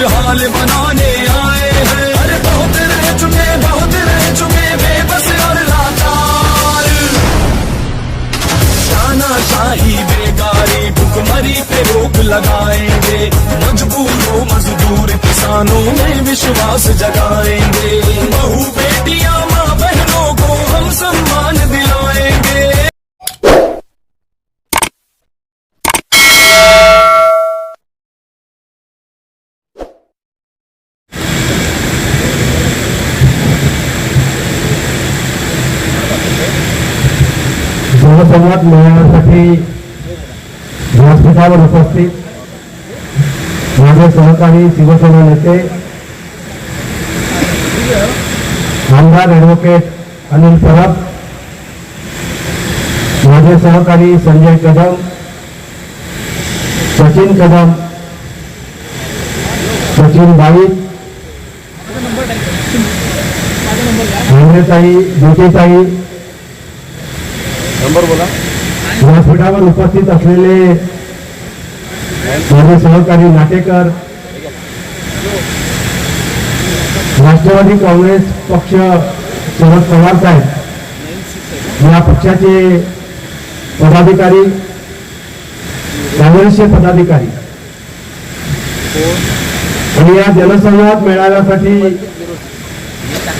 खुशहाल बनाने आए हैं। अरे बहुत रह चुके, बहुत रह चुके, बेबस और लाचार। शाही बेकारी भुखमरी पे रोक लगाएँगे। मजबूरों, मजदूर किसानों में विश्वास जगाएँगे। बहू बेटियाँ, माँ बहनों को हम सम्मान आशीर्वाद मिळवण्यासाठी व्यासपीठावर उपस्थित माझे सहकारी शिवसेना नेते आमदार ॲडव्होकेट अनिल परब माझे सहकारी संजय कदम सचिन कदम सचिन बाईत नंबर बोला. व्यासपीठावर उपस्थित असलेले माझे सहकारी नाटेकर राष्ट्रवादी काँग्रेस पक्ष शरद पवार साहेब या पक्षाचे पदाधिकारी काँग्रेसचे पदाधिकारी. आणि या जनसंवाद मेळाव्यासाठी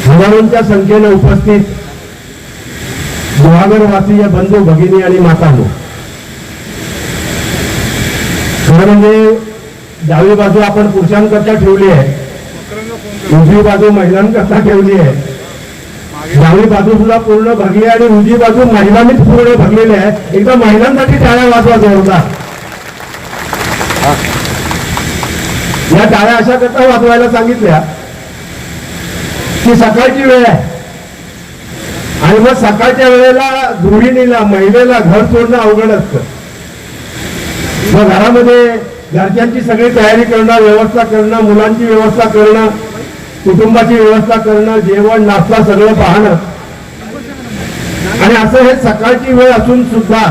हजारोंच्या संख्येने उपस्थित गुहागरवासीय बंधू भगिनी आणि मातांनो. खरं म्हणजे डावी बाजू आपण पुरुषांकरता ठेवली आहे. उजवी बाजू महिलांकरता ठेवली आहे. डावी बाजू सुद्धा पूर्ण भरली आणि उजवी बाजू महिलांनीच पूर्ण भरलेली आहे. एकदा महिलांसाठी टाळ्या वाजवा होता या टाळ्या अशा करता वाजवायला सांगितल्या की सकाळची वेळ आहे. आणि मग सकाळच्या वेळेला गृहिणीला महिलेला घर सोडणं अवघड असतं. मग घरामध्ये घरच्यांची सगळी तयारी करणं व्यवस्था करणं मुलांची व्यवस्था करणं कुटुंबाची व्यवस्था करणं जेवण नाश्ता सगळं पाहणं. आणि असं हे सकाळची वेळ असून सुद्धा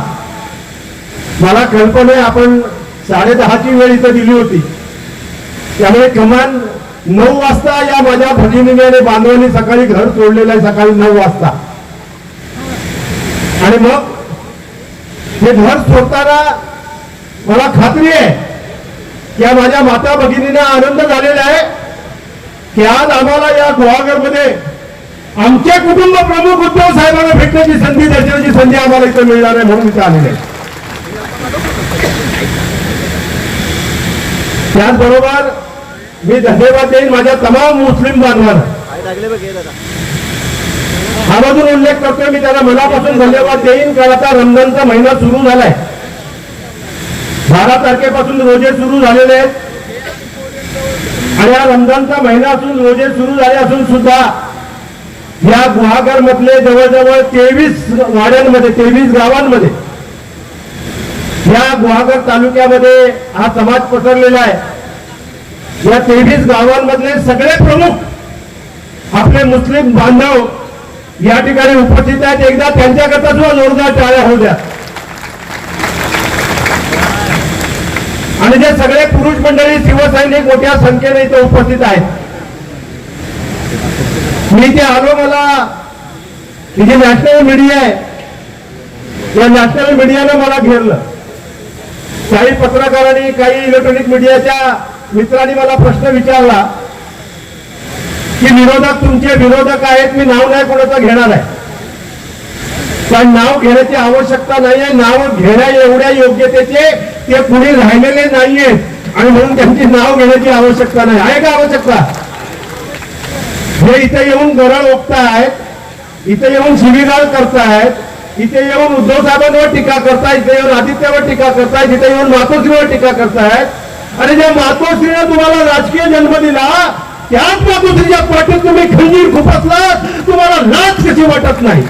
मला कल्पना आहे आपण साडे दहाची वेळ इथं दिली होती. त्यामुळे किमान नऊ वाजता या माझ्या भगिनीने आणि बांधवांनी सकाळी घर सोडलेलं आहे सकाळी नऊ वाजता. आणि मग हे घर सोडताना मला खात्री आहे की या माझ्या माता भगिनींना आनंद झालेला आहे की आज आम्हाला या गुहागरमध्ये आमचे कुटुंब प्रमुख उद्धव साहेबांना भेटण्याची संधी दर्शनाची संधी आम्हाला इथं मिळणार आहे म्हणून इथं आलेले आहे. त्याचबरोबर मी धन्यवाद देईन माझ्या तमाम मुस्लिम बांधवांना. हा उल्लेख करतोय मी त्याला मनापासून धन्यवाद देईन कारण आता रमजानचा महिना सुरू झालाय. बारा तारखेपासून रोजे सुरू झालेले आहेत. आणि हा रमजानचा महिना असून रोजे सुरू झाले असून सुद्धा या गुहागर मधले जवळजवळ तेवीस वाड्यांमध्ये तेवीस गावांमध्ये या गुहागर तालुक्यामध्ये हा समाज पसरलेला आहे. या तेवीस गावांमधले सगळे प्रमुख आपले मुस्लिम बांधव या ठिकाणी उपस्थित आहेत. एकदा त्यांच्याकरता सुद्धा जोरदार टाळ्या होऊ द्या. आणि जे सगळे पुरुष मंडळी शिवसैनिक मोठ्या संख्येने इथे उपस्थित आहेत. मी इथे आलो मला ही जी नॅशनल मीडिया आहे या नॅशनल मीडियानं मला घेरलं. काही पत्रकारांनी काही इलेक्ट्रॉनिक मीडियाच्या मित्रांनी मला प्रश्न विचारला. की विरोधक तुमचे विरोधक आहेत मी नाव नाही कोणाचं घेणार आहे. पण नाव घेण्याची आवश्यकता नाहीये नाव घेण्या एवढ्या योग्यतेचे ते पुढे राहिलेले नाहीयेत आणि म्हणून त्यांची नाव घेण्याची आवश्यकता नाही. आहे का आवश्यकता? हे इथे येऊन गरळ ओकतायत इथे येऊन शिवीगाळ करतायत इथे येऊन उद्धव साहेबांवर टीका करतायत इथे येऊन आदित्यवर टीका करतायत इथे येऊन मातोश्रीवर टीका करतायत. आणि ज्या मातोश्रीने तुम्हाला राजकीय जन्म दिला त्याच मातोश्रीच्या पाठीत तुम्ही खंजीर खुपसला तुम्हाला लाज कशी वाटत नाही.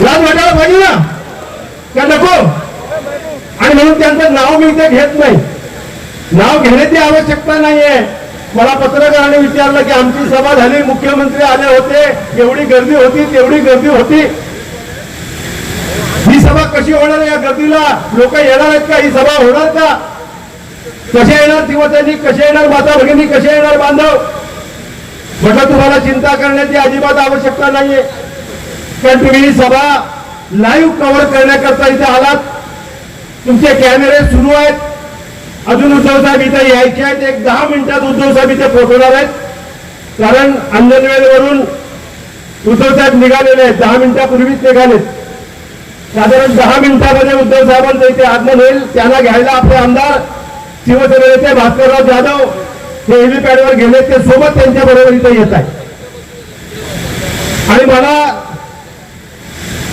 लाज वाटायला पाहिजे ना. का नको? आणि म्हणून त्यांचं नाव मी इथे घेत नाही. नाव घेण्याची आवश्यकता नाहीये. मला पत्रकाराने विचारलं की आमची सभा झाली मुख्यमंत्री आले होते एवढी गर्दी होती तेवढी गर्दी होती. ही सभा कशी होणार आहे या गर्दीला? लोक येणार आहेत का? ही सभा होणार का? कसे येणार शिवसैनिक कसे येणार माता भगिनी कसे येणार बांधव? म्हटलं तुम्हाला चिंता करण्याची अजिबात आवश्यकता नाहीये. कारण तुम्ही ही सभा लाईव्ह कव्हर करण्याकरता इथे आलात. तुमचे कॅमेरे सुरू आहेत. अजून उद्धव साहेब इथे यायचे आहेत. एक दहा मिनिटात उद्धव साहेब इथे पोहोचणार आहेत. कारण अंजनवेलवरून उद्धव साहेब निघालेले आहेत. दहा मिनिटापूर्वीच निघालेत. साधारण दहा मिनिटामध्ये उद्धव साहेबांचं इथे आगमन होईल. त्यांना घ्यायला आपले आमदार शिवसेना नेते भास्करराव जाधव हे हेलिपॅडवर गेले ते सोबत त्यांच्या बरोबर इथे येत आहे आणि मला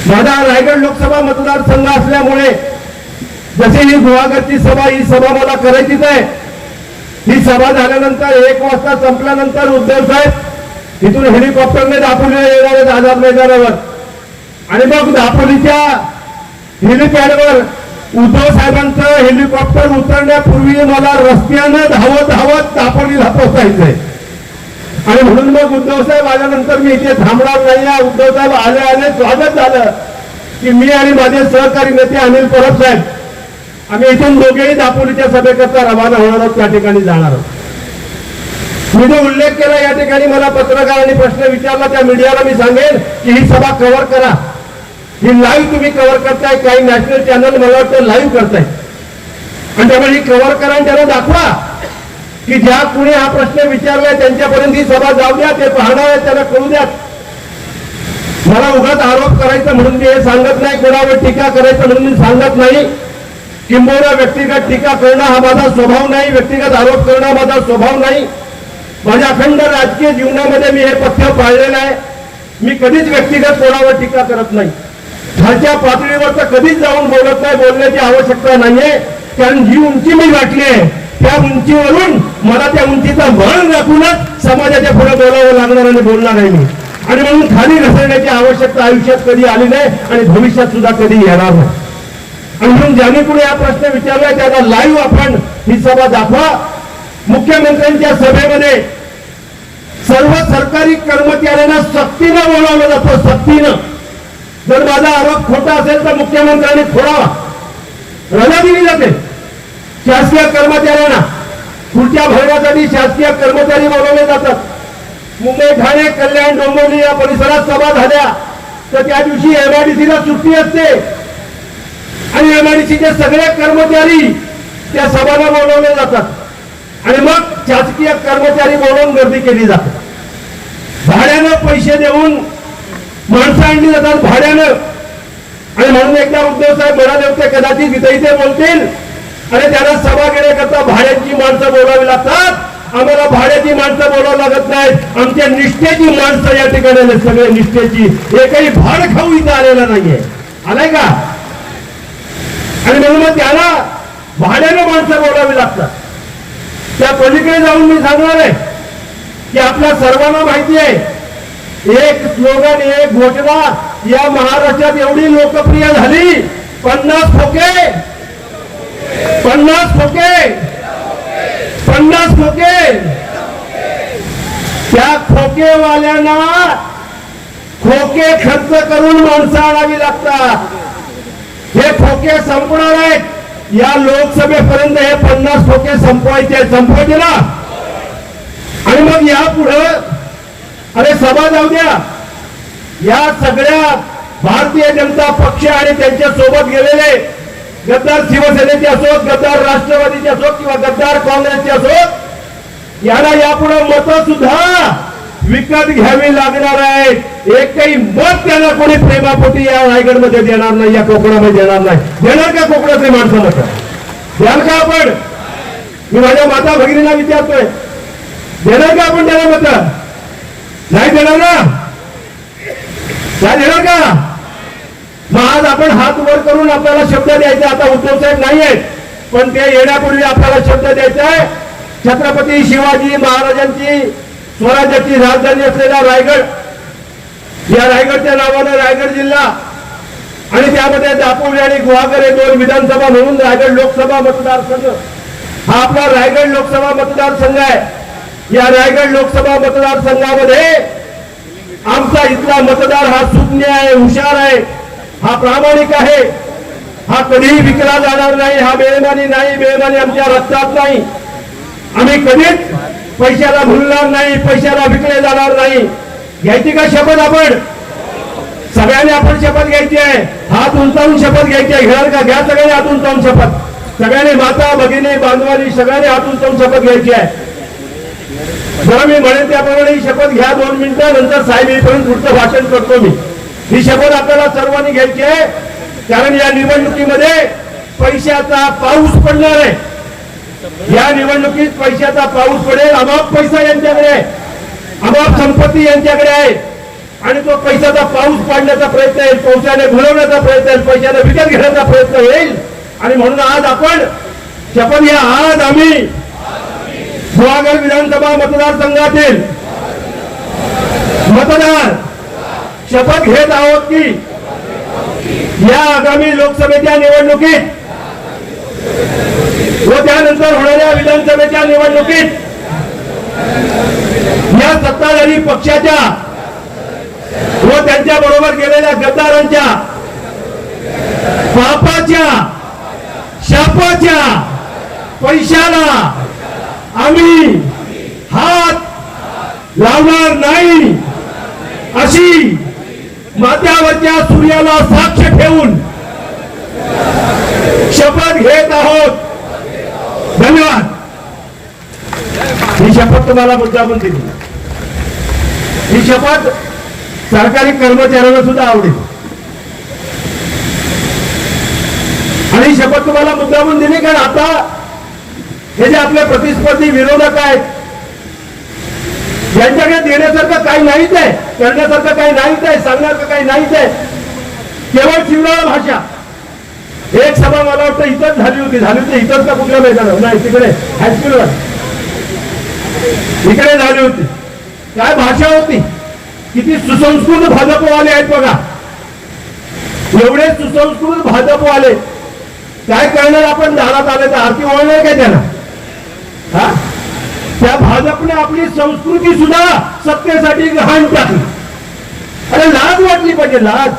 माझा रायगड लोकसभा मतदारसंघ असल्यामुळे जशी ही गुहागरची सभा ही सभा मला करायचीच आहे. ही सभा झाल्यानंतर एक वाजता संपल्यानंतर उद्धव साहेब इथून हेलिकॉप्टरने दापोलीला येणार आहेत आझाद मैदानावर आणि मग दापोलीच्या हेलिपॅडवर उद्धव साहेबांचं हेलिकॉप्टर उतरण्यापूर्वी मला रस्त्यानं धावत धावत दापोलीला पोहोचायचंय आणि म्हणून मग उद्धव साहेब आल्यानंतर मी इथे थांबणार नाही. उद्धव साहेब आले आले स्वागत झालं की मी आणि माझे सहकारी नेते अनिल परब साहेब आम्ही इथून दोघेही दापोलीच्या सभेकरता रवाना होणार आहोत त्या ठिकाणी जाणार आहोत. मी जो उल्लेख केला या ठिकाणी मला पत्रकारांनी प्रश्न विचारला त्या मीडियाला मी सांगेन की ही सभा कव्हर करा. ही लाईव्ह तुम्ही कव्हर करताय काही नॅशनल चॅनल मला वाटतं लाईव्ह करताय. आणि त्यामुळे ही कव्हर करा आणि त्यांना दाखवा की ज्या कुणी हा प्रश्न विचारलाय त्यांच्यापर्यंत ही सभा जाऊ द्या ते पाहणार आहेत त्यांना कळू द्या. मला उगाच आरोप करायचा म्हणून मी हे सांगत नाही कोणावर टीका करायचं म्हणून मी सांगत नाही. किंबहुना व्यक्तिगत टीका करणं हा माझा स्वभाव नाही व्यक्तिगत आरोप करणं हा माझा स्वभाव नाही. माझ्या अखंड राजकीय जीवनामध्ये मी हे पथ्य पाळलेलं आहे. मी कधीच व्यक्तिगत कोणावर टीका करत नाही. खालच्या पातळीवर तर कधीच जाऊन बोलत नाही बोलण्याची आवश्यकता नाहीये. कारण जी उंची मी गाठली आहे. त्या उंचीवरून मला त्या उंचीचा मान राखूनच समाजाच्या पुढे बोलावं लागणार आणि बोलणार आहे मी. आणि म्हणून खाली घसरण्याची आवश्यकता आयुष्यात कधी आली नाही आणि भविष्यात सुद्धा कधी येणार नाही. आणि म्हणून ज्याने कुणी हा प्रश्न विचारलाय त्याला लाईव्ह आपण ही सभा दाखवा. मुख्यमंत्र्यांच्या सभेमध्ये सर्व सरकारी कर्मचाऱ्यांना सक्तीनं बोलावलं जातं सक्तीनं. जर माझा आरोप खोटा असेल तर मुख्यमंत्र्यांनी खोडावा रजा दिली जाते शासकीय कर्मचाऱ्यांना पुढच्या भरण्यासाठी शासकीय कर्मचारी बोलवले जातात. मुंबई ठाणे कल्याण डोंबिवली या परिसरात सभा झाल्या. तर त्या दिवशी एमआयडीसीला सुट्टी असते. आणि एमआयडीसीचे सगळे कर्मचारी त्या सभाला बोलवले जातात. आणि मग शासकीय कर्मचारी बोलवून गर्दी केली जाते. भाड्यानं पैसे देऊन माणसं आणली जातात भाड्यानं आणि म्हणून एकदा उद्धव साहेब म्हणाले होते कदाचित इथे इथे बोलतील. आणि त्यांना सभा घेण्याकरता भाड्याची माणसं बोलावी लागतात. आम्हाला भाड्याची माणसं बोलावं लागत नाहीत. आमच्या निष्ठेची माणसं या ठिकाणी सगळे निष्ठेची. एकही भाड खाऊ इथं आलेला नाहीये. आलाय का? आणि म्हणून मग त्याला भाड्यानं माणसं बोलावी लागतात. त्या पलीकडे जाऊन मी सांगणार आहे की आपल्या सर्वांना माहिती आहे एक स्लोगन एक घोषणा या महाराष्ट्रात एवढी लोकप्रिय झाली. पन्नास खोके पन्नास खोके पन्नास खोके त्या खोकेवाल्यांना खोके खर्च करून माणसं आणावी लागतात. हे खोके संपणार आहेत. या लोकसभेपर्यंत हे पन्नास खोके संपवायचे संपवायचे ना? आणि मग यापुढं अरे सभा जाऊ द्या. या सगळ्या भारतीय जनता पक्ष आणि त्यांच्यासोबत गेलेले गद्दार शिवसेनेचे असोत गद्दार राष्ट्रवादीचे असोत किंवा गद्दार काँग्रेसचे असोत याला यापुढे मत सुद्धा विकत घ्यावी लागणार आहेत एकही मत त्यांना कोणी प्रेमापोटी या रायगडमध्ये देणार नाही या कोकणामध्ये देणार नाही. देणार का कोकणातले माणसं मत? द्याल का आपण? मी माझ्या माता भगिनीला विचारतोय. देणार का आपण त्याला मत? नाही देणार ना नाही देणार का? मग आज आपण हात वर करून आपल्याला शब्द द्यायचा. आता उद्धव साहेब नाही आहेत पण ते येण्यापूर्वी आपल्याला शब्द द्यायचा आहे. छत्रपती शिवाजी महाराजांची स्वराज्याची राजधानी असलेला रायगड या रायगडच्या नावानं रायगड जिल्हा आणि त्यामध्ये दापोली आणि गुहागर हे दोन विधानसभा म्हणून रायगड लोकसभा मतदारसंघ. हा आपला रायगड लोकसभा मतदारसंघ आहे. या रायगड लोकसभा मतदारसंघामध्ये आमचा इथला मतदार हा सुज्ञ आहे हुशार आहे हा प्रामाणिक आहे. हा कधीही विकला जाणार नाही हा बेमानी नाही बेमानी आमच्या रक्तात नाही. आम्ही कधीच पैशाला भुलणार नाही पैशाला विकले जाणार नाही. घ्यायची का शपथ आपण? सगळ्यांनी आपण शपथ घ्यायची आहे. हात उंचावून शपथ घ्यायची आहे. घ्याल का? घ्या सगळ्यांनी हात उंचावून शपथ. सगळ्यांनी माता भगिनी बांधवानी सगळ्यांनी हात उंचावून शपथ घ्यायची आहे. जरा मी म्हणेन त्याप्रमाणे ही शपथ घ्या दोन मिनिटं नंतर साहेब येईपर्यंत पुढचं भाषण करतो मी. ही शपथ आपल्याला सर्वांनी घ्यायची आहे. कारण या निवडणुकीमध्ये पैशाचा पाऊस पडणार आहे. या निवडणुकीत पैशाचा पाऊस पडेल. अमाप पैसा यांच्याकडे आहे. अमाप संपत्ती यांच्याकडे आहे. आणि तो पैशाचा पाऊस पाडण्याचा प्रयत्न येईल पैशाने भरवण्याचा प्रयत्न येईल पैशाने विकत घेण्याचा प्रयत्न होईल आणि म्हणून आज आपण शपथ घ्या. आज आम्ही गुहागर विधानसभा मतदारसंघातील मतदार शपथ घेत आहोत की या आगामी लोकसभेच्या निवडणुकीत व त्यानंतर होणाऱ्या विधानसभेच्या निवडणुकीत या सत्ताधारी पक्षाच्या व त्यांच्या बरोबर गेलेल्या गद्दारांच्या पापाच्या शापाच्या पैशाला आम्ही हात लावणार नाही अशी मात्यावरच्या सूर्याला साक्ष ठेवून शपथ घेत आहोत. धन्यवाद. ही शपथ तुम्हाला मुद्दामून दिली. ही शपथ सरकारी कर्मचाऱ्यांना सुद्धा आवडेल. आणि शपथ तुम्हाला मुद्दामून दिली कारण आता हे जे आपले प्रतिस्पर्धी विरोधक आहेत यांच्याकडे देण्यासारखं काही नाहीच आहे करण्यासारखं काही नाहीच आहे सांगण्यासारखं काही नाहीच आहे. केवळ शिवराळ भाषा. एक सभा मला वाटतं इथंच झाली होती झाली होती इथंच का कुठल्या मैदानावर? नाही तिकडे हायस्कूलवर इकडे झाली होती. काय भाषा होती? किती सुसंस्कृत भाजपवाले आहेत बघा. एवढे सुसंस्कृत भाजपवाले. काय करणार आपण? दारात आले तर आरती वळणार काय त्यांना? हा? त्या भाजपने आपली संस्कृती सुद्धा सत्तेसाठी गहाण टाकली. अरे लाज वाटली पाहिजे लाज.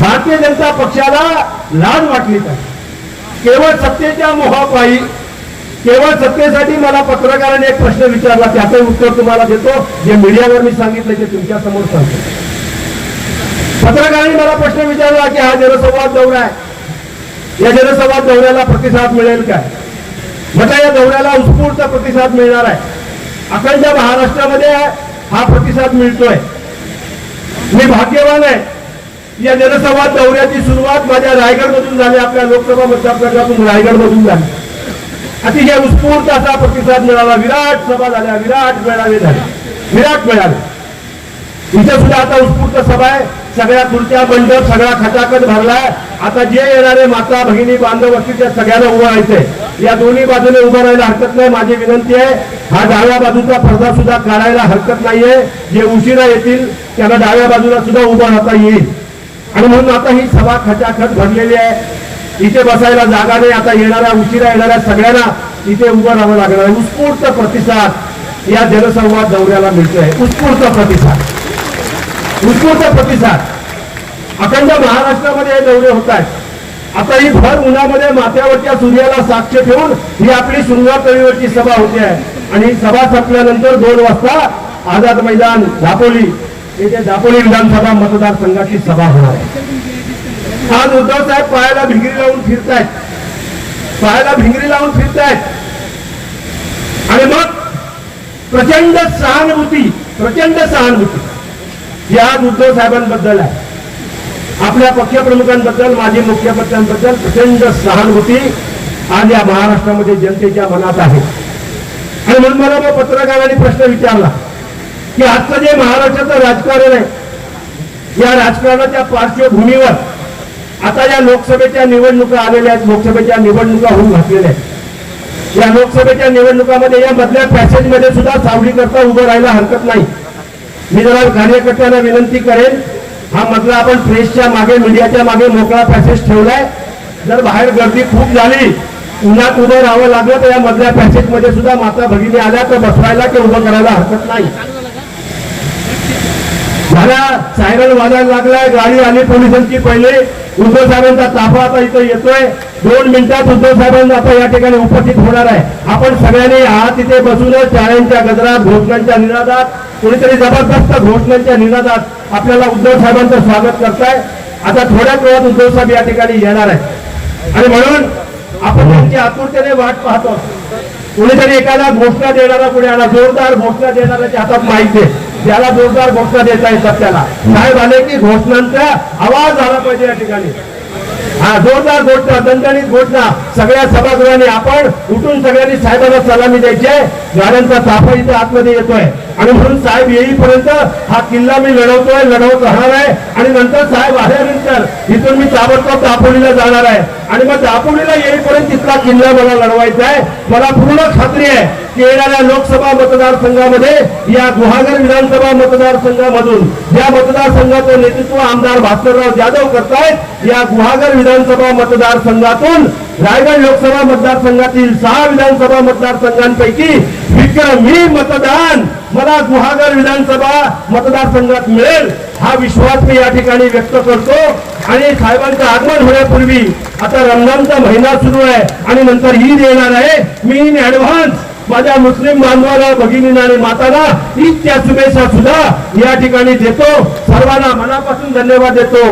भारतीय जनता पक्षाला लाज वाटली पाहिजे. केवळ सत्तेच्या मोहापायी केवळ सत्तेसाठी मला पत्रकाराने एक प्रश्न विचारला त्याचं उत्तर तुम्हाला देतो. जे मीडियावर मी सांगितलं ते तुमच्यासमोर सांगतो. पत्रकारांनी मला प्रश्न विचारला की हा जनसंवाद दौरा आहे. या जनसंवाद दौऱ्याला प्रतिसाद मिळेल काय? म्हटलं या दौऱ्याला उत्स्फूर्त प्रतिसाद मिळणार आहे. अखंड महाराष्ट्रामध्ये हा प्रतिसाद मिळतोय. मी भाग्यवान आहे. या जनसंवाद दौऱ्याची सुरुवात माझ्या रायगडमधून झाली. आपल्या लोकसभा मतदारसंघातून रायगडमधून झाली. अतिशय उत्स्फूर्त असा प्रतिसाद मिळाला. विराट सभा झाल्या. विराट मेळावे झाले. विराट मेळावे. इथे सुद्धा आता उत्स्फूर्त सभा आहे. सगळ्या खुर्च्या मंडप सगळा खचाखच भरलाय. आता जे येणारे माता भगिनी बांधव असतील त्या सगळ्यांना उभं राहायचंय. या दोन्ही बाजूने उभं राहायला हरकत नाही. माझी विनंती आहे हा डाव्या बाजूचा पडदा सुद्धा काढायला हरकत नाहीये. जे उशिरा येतील त्यांना डाव्या बाजूला सुद्धा उभं राहता येईल. आणि म्हणून आता ही सभा खचाखच भरलेली आहे. इथे बसायला जागा नाही. आता येणाऱ्या उशिरा येणाऱ्या सगळ्यांना इथे उभं राहावं लागणार आहे. उत्स्फूर्त प्रतिसाद या जनसंवाद दौऱ्याला मिळतोय. उत्स्फूर्त प्रतिसाद. उत्स्फूर्त प्रतिसाद. अखंड महाराष्ट्रामध्ये हे दौरे होत आहेत. आता ही भर उन्हामध्ये माथ्यावरच्या सूर्याला साक्ष ठेवून ही आपली सुरुवात तळीवरची सभा होते आहे. आणि सभा संपल्यानंतर दोन वाजता आझाद मैदान दापोली येथे दापोली विधानसभा मतदारसंघाची सभा होणार आहे. आज उद्धव साहेब पायाला भिंगरी लावून फिरतायत. पायाला भिंगरी लावून फिरतायत. आणि मग प्रचंड सहानुभूती प्रचंड सहानुभूती ही आज उद्धव साहेबांबद्दल आहे. आपल्या पक्षप्रमुखांबद्दल माजी मुख्यमंत्र्यांबद्दल प्रचंड सहानुभूती आज या महाराष्ट्रामध्ये जनतेच्या मनात आहे. आणि म्हणून मला मग पत्रकारांनी प्रश्न विचारला की आजचं जे महाराष्ट्राचं राजकारण आहे या राजकारणाच्या पार्श्वभूमीवर आता या लोकसभेच्या निवडणुका आलेल्या आहेत लोकसभेच्या निवडणुका होऊन घातलेल्या आहेत. या लोकसभेच्या निवडणुकामध्ये या मधल्या पॅसेजमध्ये सुद्धा सावली करता उभं राहायला हरकत नाही. मी जरा कार्यकर्त्यांना विनंती करेन हा मधला आपण प्रेसच्या मागे मीडियाच्या मागे मोकळा पॅसेज ठेवलाय. जर बाहेर गर्दी खूप झाली उन्हात उभं राहावं लागलं तर या मधल्या पॅसेजमध्ये सुद्धा माता भगिनी आल्या तर बसवायला किंवा उभं करायला हरकत नाही. झाला सायरन वाजायला लागलाय गाडी आली पोलिसांची पहिले. उद्धव साहेबांचा ताफा आता इथं येतोय. दोन मिनिटात उद्धव साहेबांना आता या ठिकाणी उपस्थित होणार आहे. आपण सगळ्यांनी आत इथे बसूनच चाळ्यांच्या गजरात घोषणांच्या निनादात कुणीतरी जबरदस्त घोषणांच्या निनादात आपल्याला उद्धव साहेबांचं स्वागत करताय. आता थोड्याच वेळात उद्धव साहेब या ठिकाणी येणार आहे आणि म्हणून आपण त्यांची आतुरतेने वाट पाहतो. कुणीतरी एखादा घोषणा देणारा कुणी आला जोरदार घोषणा देणाऱ्याच्या हातात माहिती आहे. ज्याला जोरदार घोषणा देता येतात त्याला. साहेब आले की घोषणांचा आवाज झाला पाहिजे या ठिकाणी. हा जोरदार घोषणा दणदणीत घोषणा. सगळ्या सभागृहांनी आपण उठून सगळ्यांनी साहेबांना सलामी द्यायची आहे. गाड्यांचा ताफा इथे आतमध्ये येतोय. आणि म्हणून साहेब येईपर्यंत हा किल्ला मी लढवतोय लढवत राहणार आहे. आणि नंतर साहेब आल्यानंतर इथून मी ताबडतोब दापोलीला जाणार आहे. आणि मग दापोलीला येईपर्यंत तिथला किल्ला मला लढवायचा आहे. मला पूर्ण खात्री आहे की येणाऱ्या लोकसभा मतदारसंघामध्ये या गुहागर विधानसभा मतदारसंघामधून या मतदारसंघाचं नेतृत्व आमदार भास्करराव जाधव करतायत या गुहागर विधानसभा मतदारसंघातून रायगड लोकसभा मतदारसंघातील सहा विधानसभा मतदारसंघांपैकी विक्रमी मतदान. मला गुहागर विधानसभा मतदारसंघात मिळेल. हा विश्वास मी या ठिकाणी व्यक्त करतो. आणि साहेबांचं आगमन होण्यापूर्वी आता रमजानचा महिना सुरू आहे आणि नंतर ईद येणार आहे. मी इन ऍडव्हान्स माझ्या मुस्लिम बांधवाला भगिनींना आणि माताला ईदच्या शुभेच्छा सुद्धा या ठिकाणी देतो. सर्वांना मनापासून धन्यवाद देतो.